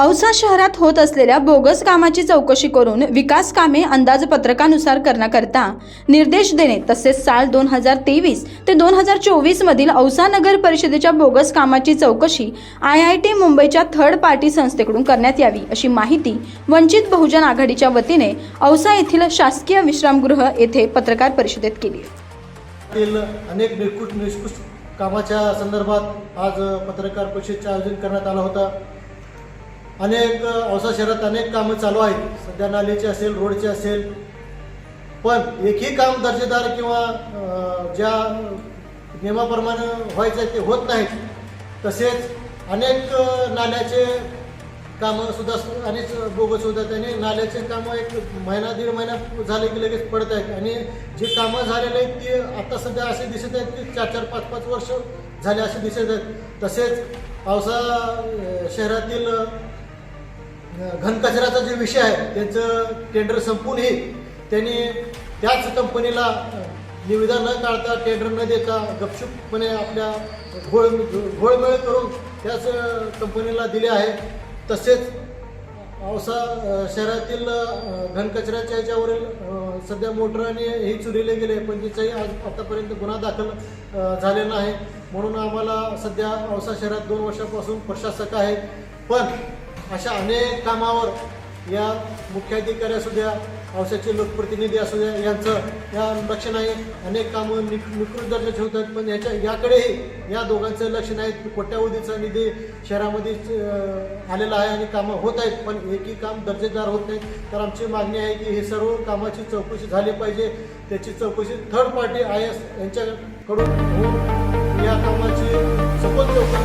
औसा शहरात होत असलेल्या बोगस कामाची चौकशी करून विकास कामे अंदाजपत्रकानुसार करण्याकरता निर्देश देणे तसेच साल दोन हजार तेवीस ते दोन हजार चोवीसमधील औसा नगर परिषदेच्या बोगस कामाची चौकशी आय आय टी मुंबईच्या थर्ड पार्टी संस्थेकडून करण्यात यावी अशी माहिती वंचित बहुजन आघाडीच्या वतीने औसा येथील शासकीय विश्रामगृह येथे पत्रकार परिषदेत केली. अनेक निष्कृष्ट कामाच्या संदर्भात आज पत्रकार परिषदेचे आयोजन करण्यात आलं होतं. अनेक औसा शहरात अनेक कामं चालू आहेत. सध्या नालीचे असेल रोडचे असेल. पण एकही काम दर्जेदार किंवा ज्या नियमाप्रमाणे व्हायचं आहे ते होत नाहीत. तसेच अनेक नाल्याचे कामं सुद्धा अनेक बोगस होतात आणि नाल्याचे कामं एक महिना दीड महिना झाले की लगेच पडत आहेत. आणि जे कामं झालेले आहेत ते आता सध्या असे दिसत आहेत की चार चार पाच पाच वर्ष झाले असे दिसत आहेत. तसेच पावसा शहरातील घनकचऱ्याचा जे विषय आहे त्यांचं टेंडर संपूनही त्यांनी त्याच कंपनीला निविदा न काढता टेंडर न देता गपचूपपणे आपल्या घोळ घोळमेळ करून त्याच कंपनीला दिले आहे. तसेच औसा शहरातील घनकचऱ्याच्या याच्यावरील सध्या मोटराने हे चुरीले गेले पण तिचाही आज आतापर्यंत गुन्हा दाखल झालेला नाही. म्हणून आम्हाला सध्या औसा शहरात दोन वर्षापासून प्रशासक आहे. पण अशा अनेक कामावर या मुख्याधिकारी असू द्या औषधाचे लोकप्रतिनिधी असू द्या यांचं या लक्ष नाही अनेक कामं निक निकृत दर्जा ठेवतात. पण याच्या याकडेही या दोघांचं लक्ष नाही. कोट्यावधीचा निधी शहरामध्ये आलेला आहे आणि कामं होत आहेत पण एकही काम दर्जेदार होत नाही. तर आमची मागणी आहे की हे सर्व कामाची चौकशी झाली पाहिजे. त्याची चौकशी थर्ड पार्टी आय एस यांच्याकडून होऊन या कामाची सखोल चौकशी